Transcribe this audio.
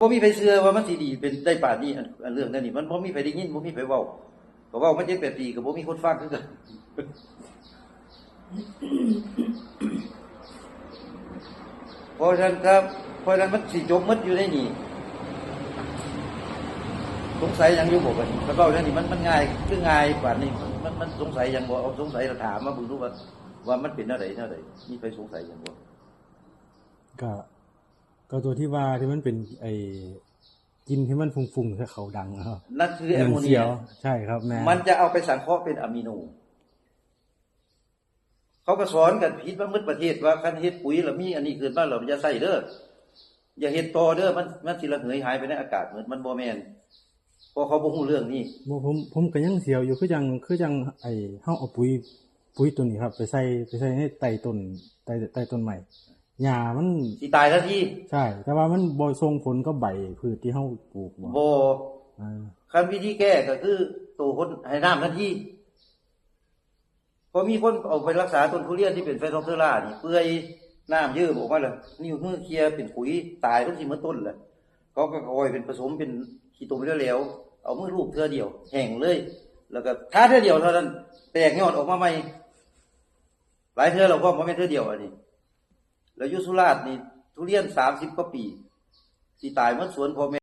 บ่มีไผเชื่อว่ามันสิดีเป็นได้ป่านนี้อันเรื่องนั้นนี่มันบ่มีไผได้ยินบ่มีไผเว้าก็เว้ามัน7 8ปีก็บ่มีคนฟังคือกันเพราะฉะนั้นครับเพราะฉะนั้นมันสิจบหมดอยู่ในนี่สงสัยยังอยู่บ่บันี้ถ้าเว้าเรื่องนี้มันมันง่ายคือง่ายกว่านี้มันมันสงสัยยังบ่เอาสงสัยแล้วถามมาบิ่งดูว่าว่ามันเป็นอะไรแนวใดมีใครสงสัยยังบ่ก็ ก็ตัวที่ว่าที่มันเป็นไอ้กินที่มันฟุ้งๆถ้าเขาดังนะครับนั่นคือแอมโมเสีเนียยวใช่ครับแม่มันจะเอาไปสังเคราะห์เป็นอะมิโน เขาก็สอนกันผิดว่ามืดประเทศว่าคันเฮ็ดปุ๋ยแล้วมีอันนี้เกิดมาแล้วอย่าใส่เด้ออย่าเฮ็ดต่อเด้อมันมันสิระเหยหายไปในอากาศเหมือนมันบ่แม่นเพราะเขาบ่ฮู้เรื่องนี้บ่ผมผมก็ยังเสียวอยู่คือจังคือจังไอ้เฮาเอาปุ๋ยปุ๋ยตัวนี้ครับ ไปใส่ไปใส่ในใต้ต้นใต้ใต้ต้นใหม่ หญ้ามันสิตายทันทีใช่ แต่ว่ามันบ่ส่งผลกับใบพืชที่เฮาปลูกบ่บ่อ่าคันวิธีแก้ก็คือโตคนให้น้ำทันทีพอมีคนเอาไปรักษาต้นทุเรียนที่เป็นไฟทอเทอร่านี่เปื่อยน้ำเยอะบอกว่าล่ะนิ้วมือเคลียร์เป็นขุยตายทั้งสิหมดต้นแหละเขาก็เอาไว้เป็นผสมเป็นขี้ตุ่มแล้วๆเอามือลูบเทื่อเดียว แห้งเลย แล้วก็ทาเทื่อเดียวเท่านั้นแตกยอดออกมาใหม่หลายเทื่อเราก็บ่แม่นเทื่อเดียวอันนี้ แล้วยุสุราชนี่ทุเรียนสามสิบกว่าปีสิตายเมื่อสวนพ่อแม่